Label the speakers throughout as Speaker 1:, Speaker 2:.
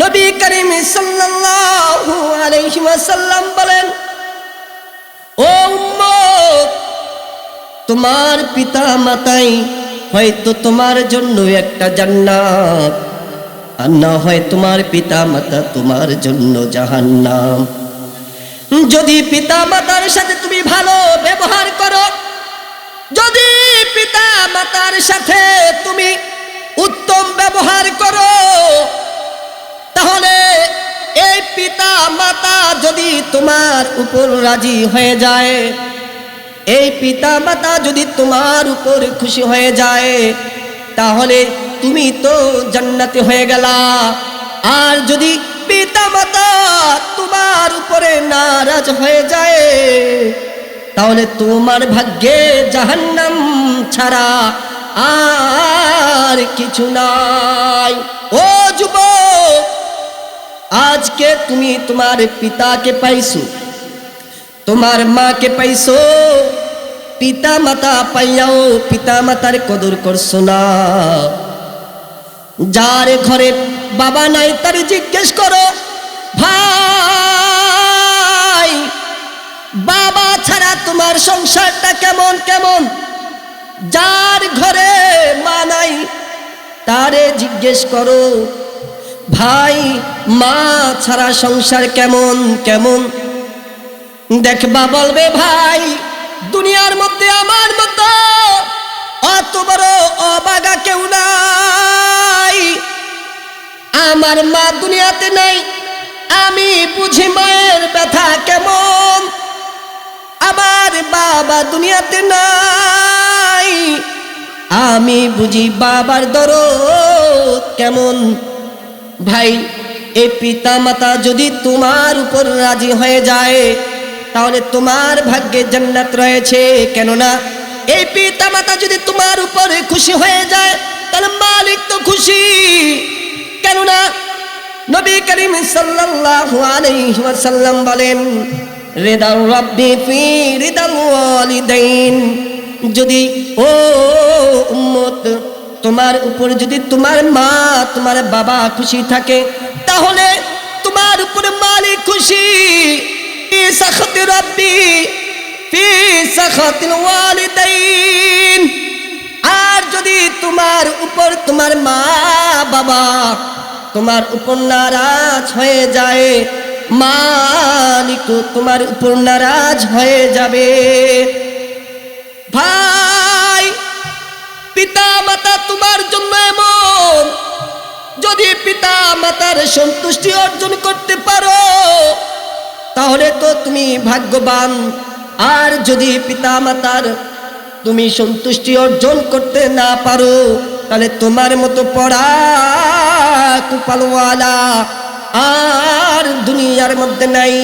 Speaker 1: নবী করিম ওয়াসাল্লাম বলেন, ও তোমার পিতা মাতাই হয়তো তোমার জন্য একটা জান্নাত, আর না হয় তোমার পিতা মাতা তোমার জন্য জাহান্নাম। যদি পিতা মাতার সাথে তুমি ভালো ব্যবহার করো, যদি পিতা মাতার সাথে তুমি উত্তম ব্যবহার করো এই পিতা মাতা যদি তোমার উপর রাজি হয়ে যায়, এই পিতা মাতা যদি তোমার উপর খুশি হয়ে যায়, তাহলে তুমি তো জান্নাতে হয়ে গেলা। আর যদি পিতা মাতা তোমার উপরে নারাজ হয়ে যায়, তাহলে তোমার ভাগ্যে জাহান্নাম ছাড়া আর কিছু নাই। ও যুবক আজকে তুমি তোমার পিতাকে পাইছো, তোমার মাকে পাইছো পিতা মাতা পাইয়াও পিতা মাতার কদর করছ না। যার ঘরে বাবা নাই তার জিজ্ঞেস করো, ভাই, বাবা ছাড়া তোমার সংসারটা কেমন কেমন? যার ঘরে মা নাই, তারে জিজ্ঞেস করো ভাই, মা ছাড়া সংসার কেমন কেমন? দেখবা বলবে, ভাই, দুনিয়ার মধ্যে আমার মতো অত বড় অবাগা কেউ নাই। আমার মা দুনিয়াতে নাই, আমি বুঝি মায়ের ব্যথা কেমন? আমার বাবা দুনিয়াতে নাই, আমি বুঝি বাবার দরদ কেমন? ভাই, এ পিতা মাতা যদি তোমার উপর রাজি হয়ে যায়, তাহলে তোমার ভাগ্যে জান্নাত রয়েছে। কেননা, এই পিতা মাতা যদি তোমার উপরে খুশি হয়ে যায়, তাহলে মালিক তো খুশি। কেননা, নবী করিম ওয়াসাল্লাম বলেন যদি ও উম্মত তোমার উপর যদি তোমার মা, তোমার বাবা খুশি থাকে, তাহলে তোমার উপরে মালিক খুশি। আর যদি তোমার উপর তোমার মা, বাবা তোমার উপর নারাজ হয়ে যায়, মালিক তোমার উপর নারাজ হয়ে যাবে। ভাই পিতা মাতা তোমার জন্য এমন। যদি পিতা মাতার সন্তুষ্টি অর্জন করতে পারো, তাহলে তো তুমি ভাগ্যবান। আর যদি পিতা মাতার তুমি সন্তুষ্টি অর্জন করতে না পারো, তাহলে তোমার মতো পড়া কুপালওয়ালা আর দুনিয়ার মধ্যে নাই।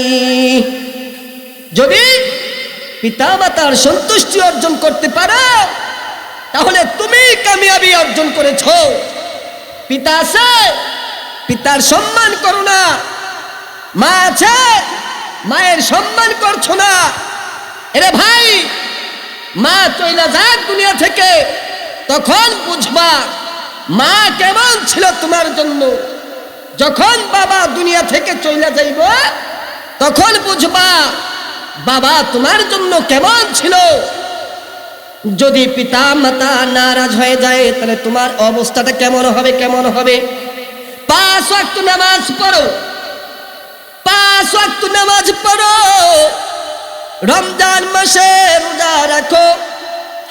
Speaker 1: যদি পিতা মাতার সন্তুষ্টি অর্জন করতে পারো তাহলে তুমি কামিয়াবি অর্জন করেছ। পিতা আছে, পিতার সম্মান করো না। মা আছে, মায়ের সম্মান করছ না। এরে ভাই, মা চইলা যাক দুনিয়া থেকে, তখন বুঝবা মা কেমন ছিল তোমার জন্য। যখন বাবা দুনিয়া থেকে চইলা যাইব, তখন বুঝবা বাবা তোমার জন্য কেমন ছিল। যদি পিতা মাতা নারাজ হয়ে যায়, তাহলে তোমার অবস্থাটা কেমন হবে কেমন হবে? পাঁচ ওয়াক্ত নামাজ পড়ো। পাঁচ ওয়াক্ত নামাজ পড়ো। রমজান মাসে রোজা রাখো।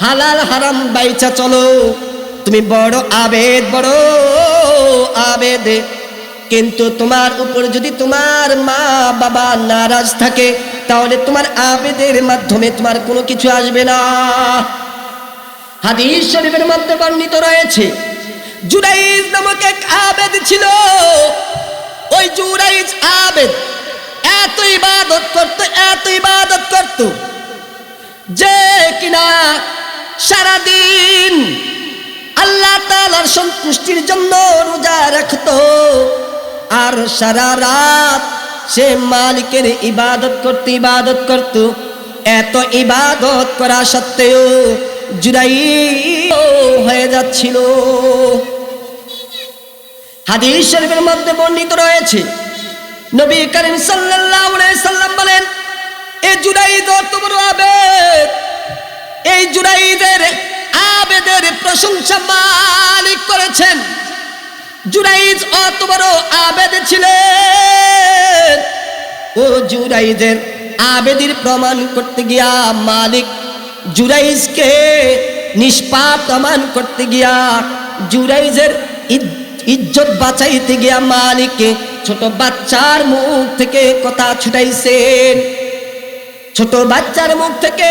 Speaker 1: হালাল হারাম বাইচা চলো। তুমি বড় আবেদ বড় আবেদ। কিন্তু তোমার উপর যদি তোমার মা বাবা নারাজ থাকে, তাহলে তোমার আবেদের মাধ্যমে তোমার কোনো কিছু আসবে না। হাদিস শরীফের মধ্যে বর্ণিত রয়েছে, জুরাইজ নামক এক আবেদ ছিল। ওই জুরাইজ আবেদ এত ইবাদত করত, এত ইবাদত করত যে কিনা সারাদিন আল্লাহ তালার সন্তুষ্টির জন্য রোজা রাখত। আর সারা রাত সে মালিকের ইবাদত করতে, ইবাদত করত। এত ইবাদত করা সত্ত্বেও জুরাই হয়ে যাচ্ছিল। হাদিস শরীফের মধ্যে বর্ণিত রয়েছে, নবী করিম সাল্লাল্লাহু আলাইহি সাল্লাম বলেন এই জুরাইদ বড় আবেদ। এই জুরাইদের আবেদের প্রশংসা মালিক করেছেন। জুরাইজ অত বড় আবেদ ছিলেন। ও জুরাইদের আবেদির প্রমাণ করতে গিয়া মালিক জুরাইজকে নিষ্পাপ প্রমাণ করতে গিয়া জুরাইজের ইজ্জত বাঁচাইতে গিয়া মালিককে ছোট বাচ্চার মুখ থেকে কথা ছুটাইছেন ছোট বাচ্চার মুখ থেকে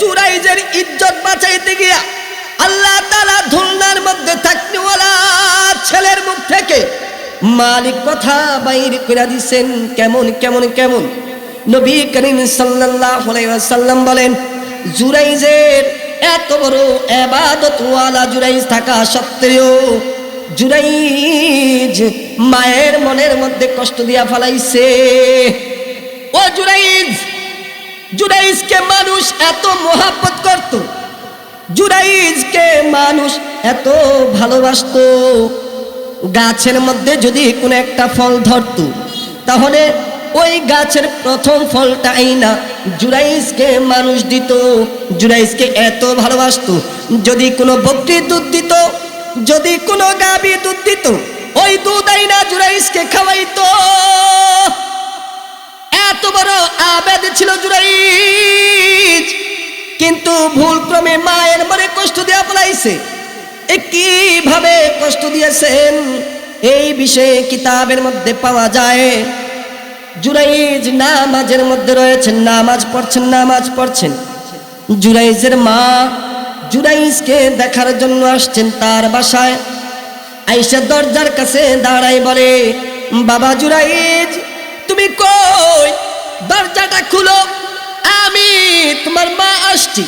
Speaker 1: জুরাইজের ইজ্জত বাঁচাইতে গিয়া আল্লাহ তালা ধুলনার মধ্যে থাকনিওয়ালা ছেলের মুখ থেকে মালিক কথা বাইর করে দিছেন। কেমন কেমন কেমন? নবী করিম সাল্লাল্লাহু আলাইহি ওয়াসাল্লাম বলেন জুরাইজের এত বড় এবাদত ওয়ালা জুরাইজ থাকা সত্ত্বেও জুরাইজ মায়ের মনের মধ্যে কষ্ট দিয়া ফেলাইছে। ও জুরাইজ, জুরাইজকে মানুষ এত মোহাব্বত করত, জুরাইজকে মানুষ এত ভালোবাসতো। গাছের মধ্যে যদি কোনো একটা ফল ধরতো, তাহলে ওই গাছের প্রথম ফলটা না। জুরাইজকে মানুষ দিত জুরাইসকে এত ভালোবাসত। যদি কোনো বকরি দুধ দিত, যদি কোনো গাবি দুধ দিত, ওই দুধ আইনা জুরাইসকে খাওয়াইতো। এত বড় আবেদ ছিল জুরাইজ কিন্তু ভুল ক্রমে মায়ের মনে কষ্ট দেওয়া পলাইছে। এ কীভাবে কষ্ট দিয়েছেন? এই বিষয়ে কিতাবের মধ্যে পাওয়া যায়। জুরাইজ নামাজের মধ্যে রয়েছেন, নামাজ পড়ছেন নামাজ পড়ছেন। জুরাইজের মা জুরাইজকে দেখার জন্য আসছেন তার বাসায়। আইসা দরজার কাছে দাঁড়াই বলে, বাবা জুরাইজ, তুমি কই? দরজাটা খুলো, আমি তোমার মা আসছি।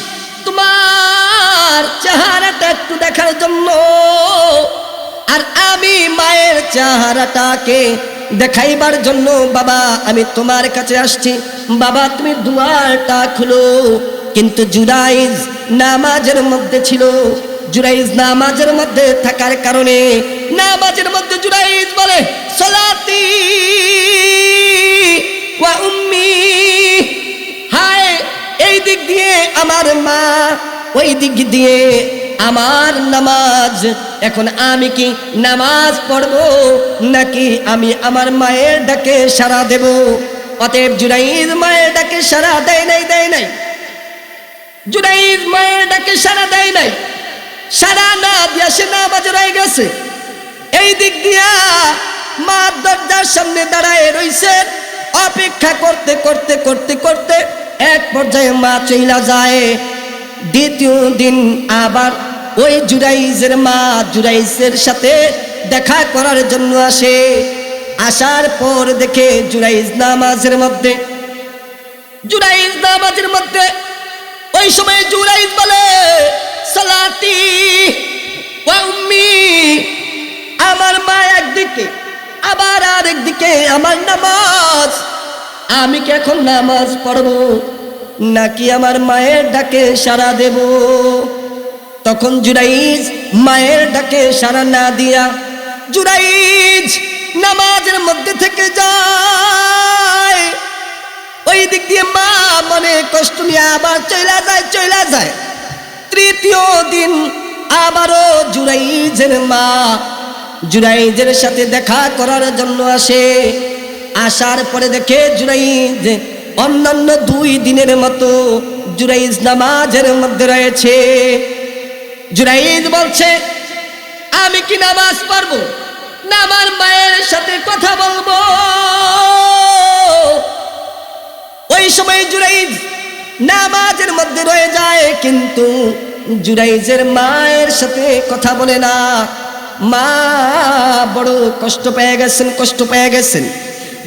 Speaker 1: তোমার চেহারাটা একটু দেখার জন্য। আর আমি মায়ের চেহারাটাকে দেখাইবার জন্য, বাবা, আমি তোমার কাছে আসছি। বাবা, তুমি দুয়ারটা খুলো। কিন্তু জুরাইজ নামাজের মধ্যে ছিল। জুরাইজ নামাজের মধ্যে থাকার কারণে নামাজের মধ্যে জুরাইজ বলে, সলাতি ওয়া উম্মি। হায়, এই দিক দিয়ে আমার মা, ওই দিক দিয়ে আমার নামাজ, এখন আমি কি নামাজ পড়ব? নাকি আমি আমার মায়ের ডাকে সারা দেব? অতএব জুরাইদ মায়ের ডাকে সারা দেয় নাই দেয় নাই। জুরাইদ মায়ের ডাকে সারা দেয় নাই। সারা না দিয়া সে নামাজ রয়ে গেছে। এই দিক দিয়া মা দরজার সামনে দাঁড়ায় রইছে। অপেক্ষা করতে করতে করতে করতে এক পর্যায়ে মা চইলা যায়। দ্বিতীয় দিন আবার ওই জুরাইজের মা জুরাইজের সাথে দেখা করার জন্য আসে। আসার পর দেখে জুরাইজ নামাজের মধ্যে, জুরাইজ নামাজের মধ্যে ওই সময় জুরাইজ বলে, সালাতি আমার মা একদিকে, আবার আরেকদিকে আমার নামাজ। আমি কি এখন নামাজ পড়ব? নাকি আমার মায়ের ডাকে সারা দেব? তখন জুরাইজ মায়ের ডাকে সারা না দিয়া জুরাইজ নামাজের মধ্যে থেকে যায়। ওই দিক দিয়ে মা মনে কষ্ট নিয়ে আবার চইলা যায় চইলা যায়। তৃতীয় দিন আবারও জুরাইজের মা জুরাইজের সাথে দেখা করার জন্য আসে। আসার পরে দেখে জুরাইজ অন্যান্য দুই দিনের মতো জুরাইজ নামাজের মধ্যে রয়েছে। জুরাইজ বলছে, আমি কি নামাজ পড়ব? না আমার মায়ের সাথে কথা বলব। ওই সময় জুরাইজ নামাজের মধ্যে রয়ে যায়, কিন্তু জুরাইজের মায়ের সাথে কথা বলে না। মা বড় কষ্ট পেয়ে গেছেন, কষ্ট পেয়ে গেছেন।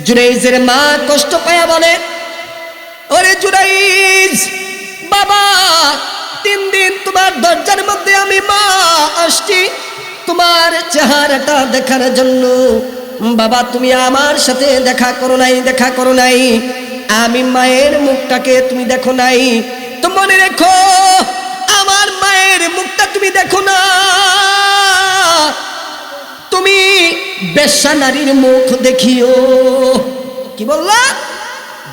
Speaker 1: জুরাইজের মা কষ্ট পেয়ে বলে ওরে জুরাইজ বাবা, তিন দিন তোমার দরজার মধ্যে আমি মা আসছি। তোমার চেহারাটা দেখার জন্য। বাবা, তুমি আমার সাথে দেখা করো নাই, দেখা করো নাই। আমি মায়ের মুখটাকে তুমি দেখো নাই। তো মনে রেখো, আমার মায়ের মুখটা তুমি দেখো না। তুমি বেশ্যা নারীর মুখ দেখিও। কি বললা?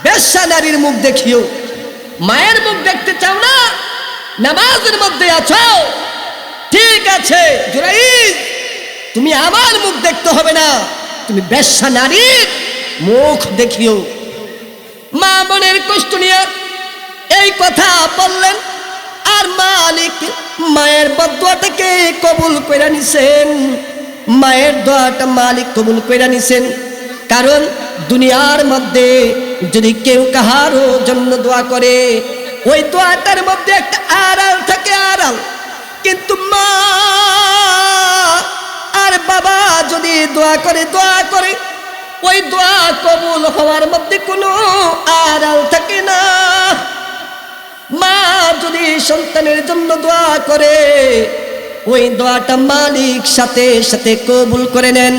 Speaker 1: বেশ্যা নারীর মুখ দেখিও। মায়ের মুখ দেখতে চাও না? নামাজের মধ্যে আছো? ঠিক আছে জুরাইজ তুমি আমার মুখ দেখতে হবে না। তুমি বেশ্যা নারীর মুখ দেখিও। মা মনের কষ্ট নিয়ে এই কথা বললেন, আর মালিক মায়ের বদুয়াটাকে কবুল করে নিছেন? মায়ের দোয়াটা মালিক কবুল করে নিছেন। কারণ দুনিয়ার মধ্যে যদি কেউ কাহারও জন্য দোয়া করে, ওই দোয়াটার মধ্যে একটা আড়াল থাকে আড়াল। কিন্তু মা আর বাবা যদি দোয়া করে দোয়া করে, ওই দোয়া কবুল হওয়ার মধ্যে কোনো আড়াল থাকে না। মা যদি সন্তানের জন্য দোয়া করে, ওই দোয়াটা মালিক সাথে সাথে কবুল করে নেন।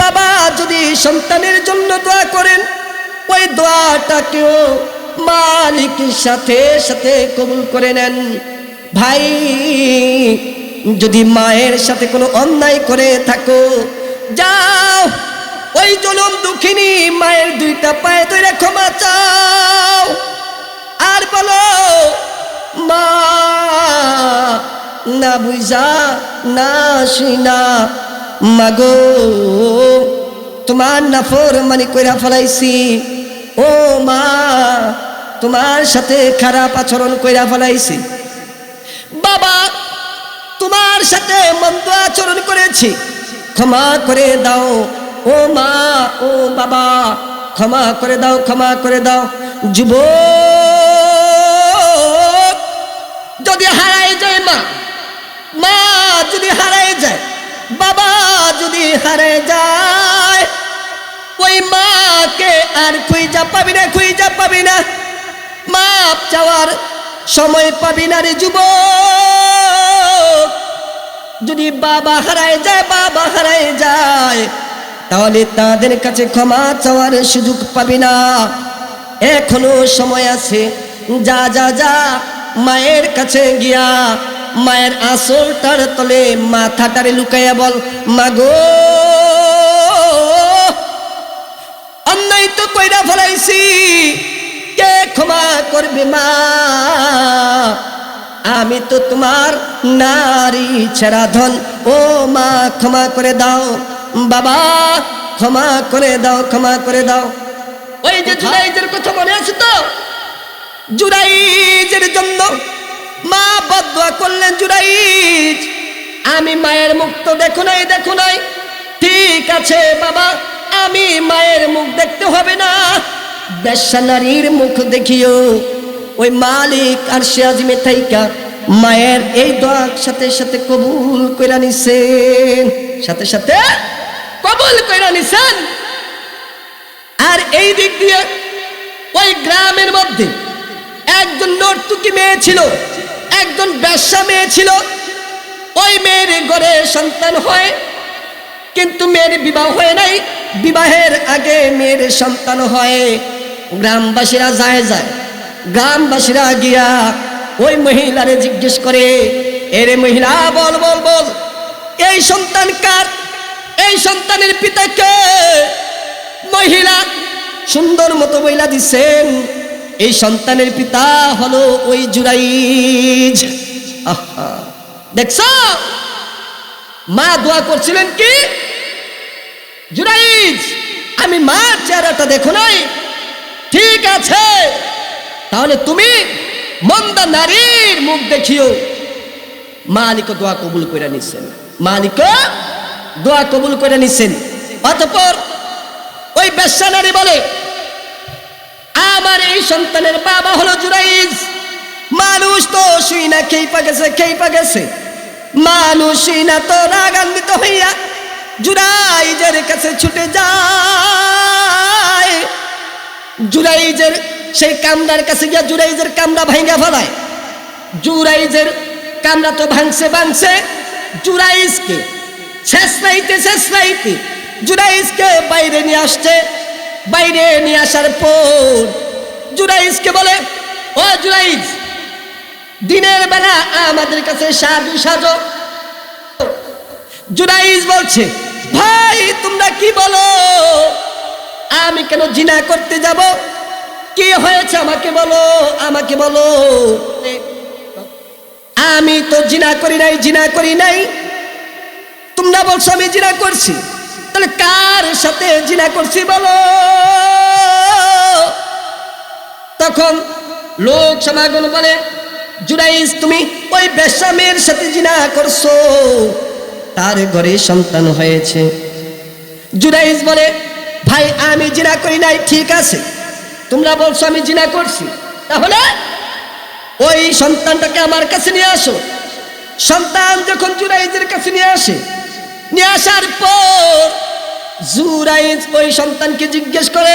Speaker 1: বাবা যদি সন্তানের জন্য দোয়া করেন, ওই দোয়াটাকেও মালিকের সাথে সাথে কবুল করে নেন। ভাই, যদি মায়ের সাথে কোনো অন্যায় করে থাকো, যাও, ওই জনম দুঃখিনী মায়ের দুইটা পায়ে ধরে ক্ষমা চাও। আর বলো, মা, না বুঝা, না শুনা মাগো, তোমার নাফর মানে কইরা ফলাইছি। ও মা, তোমার সাথে খারাপ আচরণ কইরা ফলাইছি। বাবা, তোমার সাথে মন্দ আচরণ করেছি। ক্ষমা করে দাও। ও মা, ও বাবা, ক্ষমা করে দাও, ক্ষমা করে দাও। যুব যদি হারায় যায় মা মা যদি হারায় যায় বাবা যদি হারায় যায়, ওই মাকে আর খুঁজা পাবি না, খুঁজা পাবি না। মাপ চাওয়ার সময় পাবি না রে যুব যদি বাবা হারায় যায়, বাবা হারায় যায়, তাহলে তাদের কাছে ক্ষমা চাওয়ার সুযোগ পাবি না। এখনও সময় আছে, যা যা যা, মায়ের কাছে গিয়া মায়ের আসলটার তলে মাথাটারে লুকাইয়া বল মাগো! অন্যায় তো কইরা ফলাইছি কে ক্ষমা করবে মা? আমি তো তোমার নারী ছেড়া ধন। ও মা ক্ষমা করে দাও। বাবা ক্ষমা করে দাও ক্ষমা করে দাও। ওই যে জুরাইজের কথা মনে আছে তো? জুরাইজের জন্য মা বদয়া করলেন জুরাইজ। আমি মায়ের মুখ তো দেখো নাই দেখো নাই। ঠিক আছে বাবা, আমি মায়ের মুখ দেখতে হবে না। বেশ্যা নারীর মুখ দেখিও। ওই মালিক আর সে আজিমে থাইকা মায়ের এই দোয়ার সাথে সাথে কবুল কইরা নিছেন। সাথে সাথে কবুল কইরা নিছেন। আর এই দিক দিয়ে ওই গ্রামের মধ্যে একজন নর্তুকি মেয়ে ছিল। একজন ব্যবসা মেয়ে ছিল। ওই মেয়ের গড়ে সন্তান হয়, কিন্তু মেয়ের বিবাহ হয় নাই। বিবাহের আগে মেয়ের সন্তান হয়। গ্রামবাসীরা যায় যায়। গ্রামবাসীরা গিয়া ওই মহিলারে জিজ্ঞেস করে, এরে মহিলা, বল বল বল, এই সন্তান কার? এই সন্তানের পিতাকে মহিলা সুন্দর মতো মহিলা দিচ্ছেন। এই সন্তানের পিতা হলো ওই জুরাইজ। দেখছ? মা দোয়া করছিলেন কি? জুরাইজ, আমি মার চেহারাটা দেখো নাই। ঠিক আছে। তাহলে তুমি মন্দা নারীর মুখ দেখিও। মালিক দোয়া কবুল করে নিছেন। মালিক দোয়া কবুল করে নিছেন। অতপর ওই বেশ্যা নারী বলে আমার এই সন্তানের বাবা হলো জুরাইজ। মানুষ তো শুই না খেই পা গেছে খেই পা গেছে। মানুষ শুই না তো রাগান্বিত হইয়া জুরাইজের কাছে ছুটে যায়। জুরাইজের সেই কামরার কাছে গিয়া জুরাইজের কামরা ভাঙ্গা ফেলায়। জুরাইজের কামরা তো ভাঙছে ভাঙছে। জুরাইজকে শেষ নাইতে শেষ নাইতে জুরাইজকে বাইরে নিয়ে আসছে। বাইরে নিয়ে আসার পর জুরাইজকে বলে, ও জুরাইজ দিনের বেলা আমাদের কাছে সাজু সাজো। জুরাইজ বলছে, ভাই, তোমরা কি বলো? আমি কেন জিনা করতে যাব? কি হয়েছে আমাকে বলো আমাকে বলো। আমি তো জিনা করি নাই, জিনা করি নাই। তোমরা বলছো আমি জিনা করছি। তাহলে কার সাথে জিনা করছি বলো? তখন লোক সমাগম বলে, জুরাইস, তুমি ওই বেশ্যামের সাথে জিনা করছ। তার ঘরে সন্তান হয়েছে। জুরাইস বলে, ভাই, আমি জিনা করি নাই, ঠিক আছে। তোমরা বলছো, আমি জিনা করছি। তাহলে ওই সন্তানটাকে আমার কাছে নিয়ে আসো। সন্তান যখন জুরাইজের কাছে নিয়ে আসে নিয়ে আসার পর জুরাইজ ওই সন্তানকে জিজ্ঞেস করে,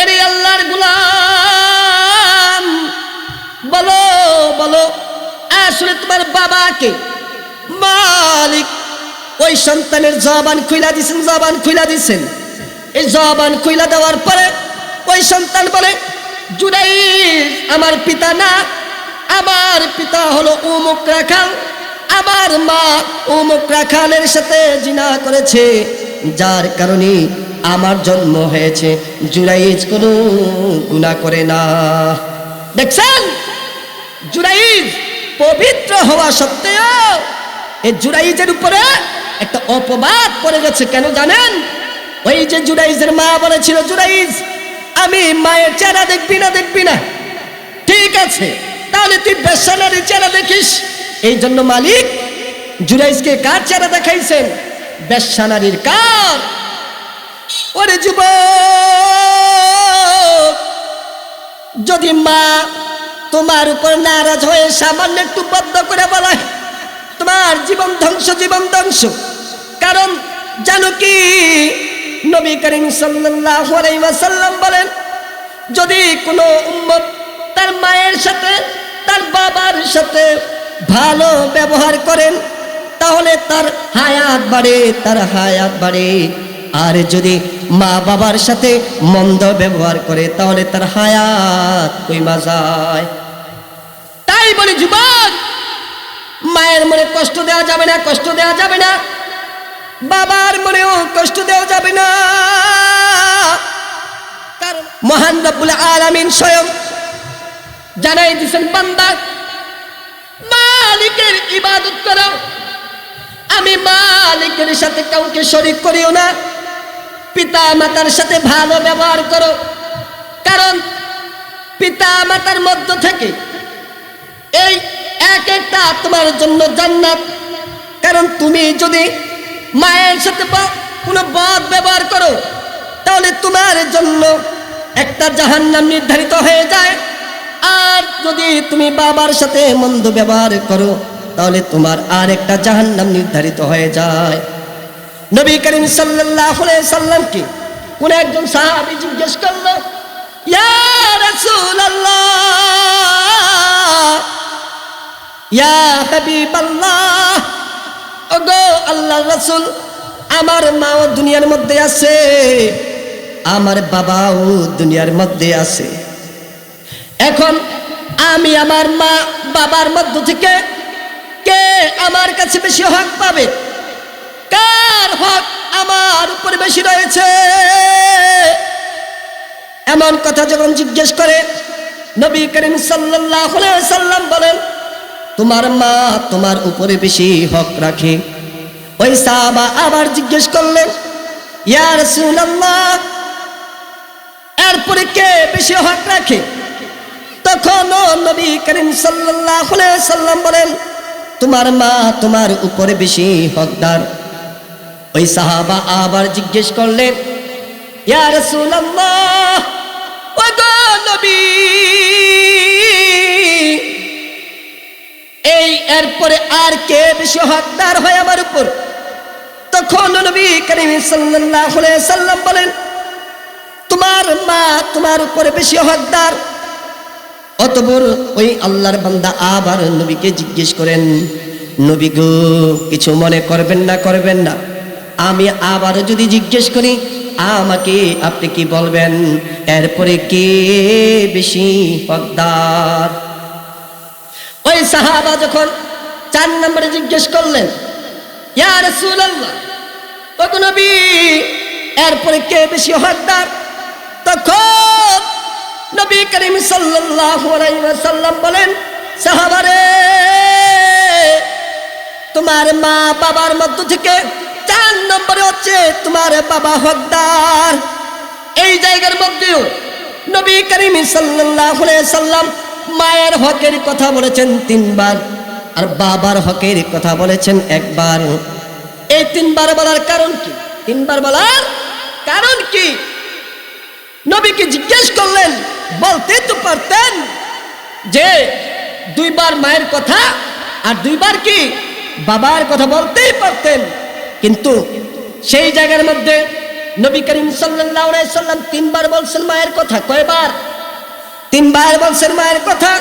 Speaker 1: এরে আল্লাহর গুলাম, বলো বলো, আসলে তোমার বাবাকে মালিক ওই সন্তানের জবান খুইলা দিছেন, জবান খুইলা দিছেন। এই জবান খুইলা দেওয়ার পরে ওই সন্তান বলে জুড়াই আমার পিতা না, আমার পিতা হলো উমুক রাখাল আমার মা উমুক রাখালের সাথে জিনা করেছে, যার কারণে আমার জন্ম হয়েছে। জুরাইজ কোনো গুণা করে না। দেখছেন? জুরাইজ পবিত্র হওয়া সত্ত্বেও এই জুরাইজের উপরে একটা অপবাদ পড়ে গেছে, কেন জানেন? ওই যে জুরাইজের মা বলেছিল, জুরাইজ, আমি মায়ের চেহারা দেখবি না দেখবি না। ঠিক আছে, তাহলে তুই বেসানারির চেহারা দেখিস। এই জন্য মালিক জুরাইজকে কার চেহারা দেখাইছেন? বেসানারির কার? ওরে যুব যদি মা তোমার উপর নারাজ হয়ে সামান্য একটু বদ্ধ করে বলা, তোমার জীবন ধ্বংস জীবন ধ্বংস। কারণ জানো কি? নবী করিম ওয়াসাল্লাম বলেন, যদি কোনো উম্মত তার মায়ের সাথে, তার বাবার সাথে ভালো ব্যবহার করেন, তাহলে তার হায়াত বাড়ে, তার হায়াত বাড়ে। আর যদি মা বাবার সাথে মন্দ ব্যবহার করে, তাহলে তার হায়াত কইমা যায়। তাই বলে, যুবক, মায়ের মনে কষ্ট দেওয়া যাবে না, কষ্ট দেওয়া যাবে না। বাবার মনেও কষ্ট দেওয়া যাবে না। কারণ মহান রব্বুল আলামিন স্বয়ং জানাই দিছেন বান্দা মালিকের ইবাদত করো। আমি মালিকের সাথে কাউকে শরিক করিও না। পিতা মাতার সাথে ভালো ব্যবহার করো। কারণ পিতা মাতার মধ্য থেকে এই এক একটা তোমার জন্য জান্নাত। কারণ তুমি যদি মায়ের সাথে কোনো বদ ব্যবহার করো, তাহলে তোমার জন্য একটা জাহান্নাম নির্ধারিত হয়ে যায়। আর যদি তুমি বাবার সাথে মন্দ ব্যবহার করো, তাহলে তোমার আর একটা জাহান্নাম নির্ধারিত হয়ে যায়। নবী করিম আলাইহি সাল্লামকে কোন একজন সাহাবী জিজ্ঞেস করল আল্লাহ রাসূল, আমার মাও দুনিয়ার মধ্যে আছে, আমার বাবাও দুনিয়ার মধ্যে আছে। এখন আমি আমার মা বাবার মধ্য থেকে কে আমার কাছে বেশি হক পাবে? কার হক আমার উপরে বেশি রয়েছে? এমন কথা যখন জিজ্ঞেস করে নবী করিম সাল্লাম বলেন, তোমার মা তোমার উপরে বেশি হক রাখে? ওই সাহাবা আবার জিজ্ঞেস করলেন ইয়ার রাসূলুল্লাহ এরপরে কে বেশি হক রাখে? তখনও নবী করিম আলাইহি সাল্লাম বলেন, তোমার মা তোমার উপরে বেশি হকদার। ওই সাহাবা আবার জিজ্ঞেস করলেন, ইয়া রাসূলুল্লাহ, ও গো নবী, এই এরপরে আর কে বেশি হকদার হয় আমার উপর? তখন নবী করিম সাল্লাল্লাহু আলাইহি সাল্লাম বলেন, তোমার মা তোমার উপরে বেশি হকদার। অতবর ওই আল্লাহর বান্দা আবার নবীকে জিজ্ঞেস করেন, নবী গো, কিছু মনে করবেন না করবেন না। আমি আবার যদি জিজ্ঞেস করি, আমাকে আপনি কি বলবেন? এরপরে কে বেশি হকদার ওই সাহাবা যখন চার নম্বরে জিজ্ঞেস করলেন, ইয়া রাসূলুল্লাহ ও ওগো নবী, এরপরে কে বেশি হকদার? তখন নবী করিম ওয়াসাল্লাম বলেন, সাহাবারে, তোমার মা বাবার মধ্য থেকে চার নম্বরে হচ্ছে তোমার বাবা হকদার। এই জায়গার মধ্যেও নবী করিম সাল্লাম মায়ের হকের কথা বলেছেন তিনবার আর বাবার হকের কথা বলেছেন একবার। এই তিনবার বলার কারণ কি? তিনবার বলার কারণ কি? নবীকে জিজ্ঞেস করলেন, বলতে তো পারতেন যে দুইবার মায়ের কথা আর দুইবার কি বাবার কথা বলতেই পারতেন। কিন্তু সেই জায়গার মধ্যে নবী করিম সাল্লাম তিনবার বলছেন মায়ের কথা, কয়বার? তিনবার বলছেন মায়ের কথা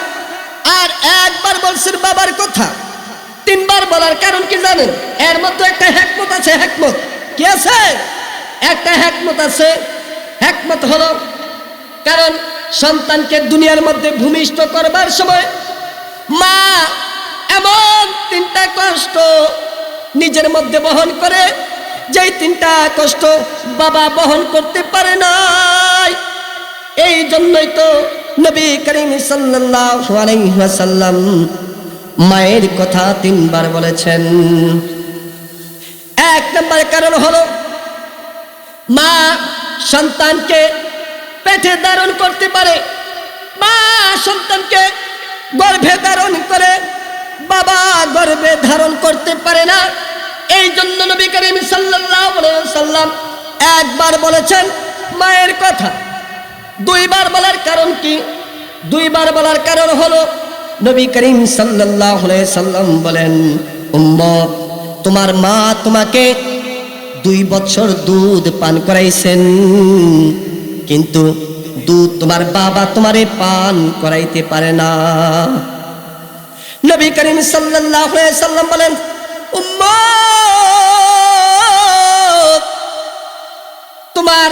Speaker 1: আর একবার বলছেন বাবার কথা। তিনবার বলার কারণ কি জানেন? এর মধ্যে একটা হ্যাকমত আছে হ্যাকমত কি আছে? একটা হ্যাকমত আছে হ্যাকমত হলো। কারণ সন্তানকে দুনিয়ার মধ্যে ভূমিষ্ঠ করবার সময় মা এমন তিনটা কষ্ট নিজের মধ্যে বহন করে, যেই তিনটা কষ্ট বাবা বহন করতে পারে নাই। এই জন্যই তো নবী করিম আলাইহি মায়ের কথা তিনবার বলেছেন। এক নম্বর কারণ হলো মা সন্তানকে পেটে ধারণ করতে পারে। মা সন্তানকে গর্ভে ধারণ করে বাবা গর্ভে ধারণ করতে পারে না। এই জন্য নবী করিম সাল্লাম একবার বলেছেন, মায়ের কথা। দুইবার বলার কারণ কি? দুইবার বলার কারণ হলো, নবী করিম আলাইহি সাল্লাম বলেন তোমার মা তোমাকে দুই বছর দুধ পান করাইছেন। কিন্তু দুধ তোমার বাবা তোমারে পান করাইতে পারে না। নবী করিম সাল্লাল্লাহু আলাইহি সাল্লাম বলেন উম্মত তোমার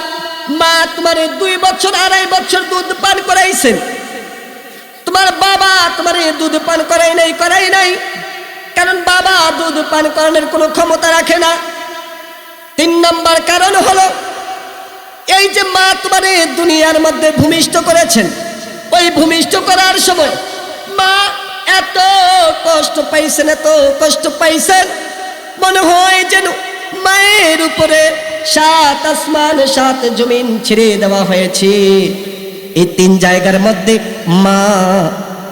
Speaker 1: মা তোমারে দুই বছর, আড়াই বছর দুধ পান করাইছেন। তোমার বাবা তোমারে দুধ পান করাই নাই করাই নাই। কারণ বাবা দুধ পান করানোর কোনো ক্ষমতা রাখে না। তিন নম্বর কারণ হলো, এই যে মা তোমার দুনিয়ার মধ্যে ভূমিষ্ঠ করেছেন, ওই ভূমিষ্ঠ করার সময় মা এত কষ্ট পাইছেন, এত কষ্ট পাইছেন, মনে হয় যেন মায়ের উপরে সাত আসমান, সাত জমিন ছেড়ে দেওয়া হয়েছে। এই তিন জায়গার মধ্যে মা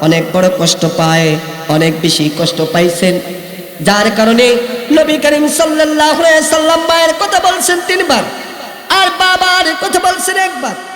Speaker 1: অনেক বড় কষ্ট পায়, অনেক বেশি কষ্ট পাইছেন যার কারণে নবী করিম সাল্লাহ সাল্লাম মায়ের কথা বলছেন তিনবার, আর বাবার কথা বলছেন একবার।